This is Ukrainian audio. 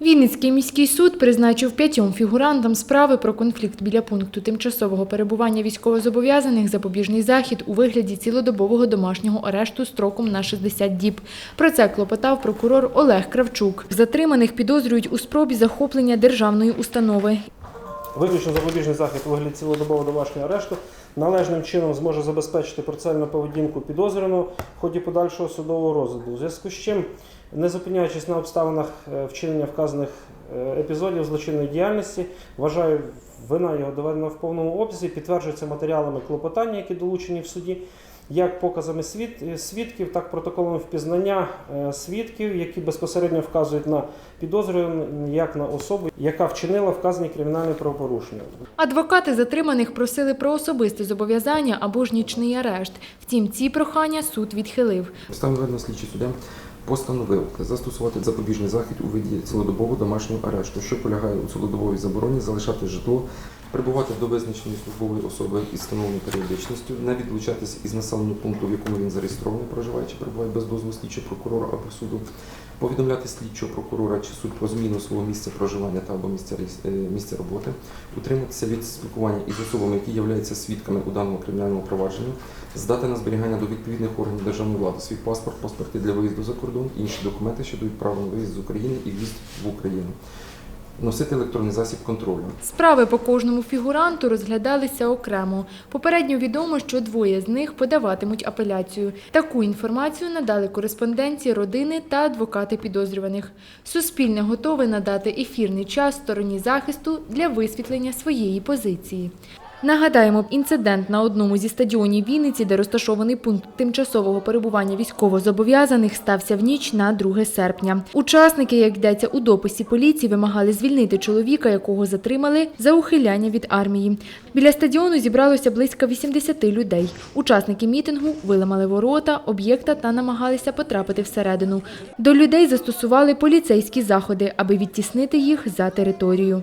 Вінницький міський суд призначив п'ятьом фігурантам справи про конфлікт біля пункту тимчасового перебування військовозобов'язаних запобіжний захід у вигляді цілодобового домашнього арешту строком на 60 діб. Про це клопотав прокурор Олег Кравчук. Затриманих підозрюють у спробі захоплення державної установи. Виключно запобіжний захід у вигляді цілодобового домашнього арешту належним чином зможе забезпечити процесуальну поведінку підозрюваного в ході подальшого судового розгляду. У зв'язку з чим, не зупиняючись на обставинах е, вчинення вказаних е, епізодів злочинної діяльності, вважаю, вина його доведена в повному обсязі, підтверджується матеріалами клопотання, які долучені в суді, як показами свід- свідків, так і протоколами впізнання е, свідків, які безпосередньо вказують на підозрювану як на особу, яка вчинила вказані кримінальні правопорушення. Адвокати затриманих просили про особисте зобов'язання або ж нічний арешт. Втім, ці прохання суд відхилив. Встановлено слідчий суддя постановив застосувати запобіжний захід у виді цілодобового домашнього арешту, що полягає у цілодобовій забороні залишати житло, прибувати до визначеної службової особи із встановленою періодичністю, не відлучатись із населеного пункту, в якому він зареєстрований, проживає чи перебуває без дозволу слідчого прокурора або суду, повідомляти слідчого прокурора чи суд про зміну свого місця проживання та або місця, е, місця роботи, утриматися від спілкування із особами, які являються свідками у даному кримінальному провадженні, здати на зберігання до відповідних органів державної влади свій паспорт, паспорти для виїзду за кордон, інші документи, що дають право на виїзд з України і в'їзд в Україну. Носити електронний засіб контролю. Справи по кожному фігуранту розглядалися окремо. Попередньо відомо, що двоє з них подаватимуть апеляцію. Таку інформацію надали кореспонденції родини та адвокати підозрюваних. Суспільне готове надати ефірний час стороні захисту для висвітлення своєї позиції. Нагадаємо, інцидент на одному зі стадіонів Вінниці, де розташований пункт тимчасового перебування військовозобов'язаних, стався в ніч на 2 серпня. Учасники, як йдеться у дописі поліції, вимагали звільнити чоловіка, якого затримали за ухиляння від армії. Біля стадіону зібралося близько 80 людей. Учасники мітингу виламали ворота, об'єкта та намагалися потрапити всередину. До людей застосували поліцейські заходи, аби відтіснити їх за територію.